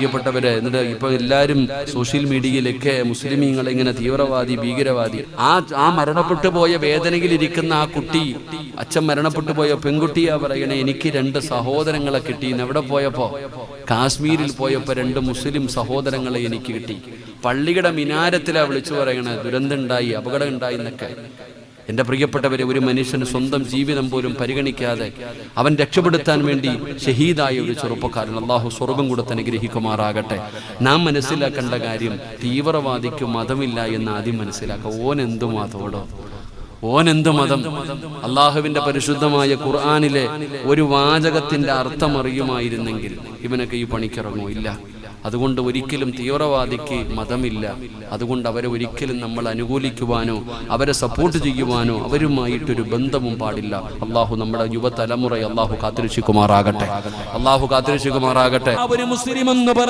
പ്രിയപ്പെട്ടവരെ എന്നിട്ട് ഇപ്പൊ എല്ലാരും സോഷ്യൽ മീഡിയയിലൊക്കെ മുസ്ലിം ഇങ്ങനെ തീവ്രവാദി ഭീകരവാദി. ആ ആ മരണപ്പെട്ടു പോയ വേദനയിൽ ഇരിക്കുന്ന ആ കുട്ടി അച്ഛൻ മരണപ്പെട്ടു പോയ പെൺകുട്ടിയാ പറയണേ എനിക്ക് രണ്ട് സഹോദരങ്ങളെ കിട്ടി. എവിടെ പോയപ്പോ? കാശ്മീരിൽ പോയപ്പോ രണ്ട് മുസ്ലിം സഹോദരങ്ങളെ എനിക്ക് കിട്ടി. പള്ളിയുടെ മിനാരത്തിലാ വിളിച്ചു പറയണേ ദുരന്തം ഉണ്ടായി അപകടം ഉണ്ടായി എന്നൊക്കെ. എന്റെ പ്രിയപ്പെട്ടവരെ ഒരു മനുഷ്യന് സ്വന്തം ജീവിതം പോലും പരിഗണിക്കാതെ അവൻ രക്ഷപ്പെടുത്താൻ വേണ്ടി ഷഹീദായ ഒരു ചെറുപ്പക്കാരൻ അള്ളാഹു സ്വർഗം കൂടെ തന്നെ ഗ്രഹിക്കുമാറാകട്ടെ. നാം മനസ്സിലാക്കേണ്ട കാര്യം തീവ്രവാദിക്ക് മതമില്ല എന്ന് ആദ്യം മനസ്സിലാക്കുക. ഓൻ എന്തു മതോടോ? ഓൻ എന്ത് മതം? അള്ളാഹുവിന്റെ പരിശുദ്ധമായ ഖുർആാനിലെ ഒരു വാചകത്തിന്റെ അർത്ഥം അറിയുമായിരുന്നെങ്കിൽ ഇവനൊക്കെ ഈ പണിക്കിറങ്ങോ ഇല്ല അതുകൊണ്ട് ഒരിക്കലും തീവ്രവാദിക്ക് മതമില്ല. അതുകൊണ്ട് അവരെ ഒരിക്കലും നമ്മൾ അനുകൂലിക്കുവാനോ അവരെ സപ്പോർട്ട് ചെയ്യുവാനോ അവരുമായിട്ടൊരു ബന്ധവും പാടില്ല. അള്ളാഹു നമ്മുടെ യുവതലമുറയെ അള്ളാഹു കാത്തിരക്ഷിക്കുമാറാകട്ടെ. അള്ളാഹു കാത്തിരിച്ചു ഒരു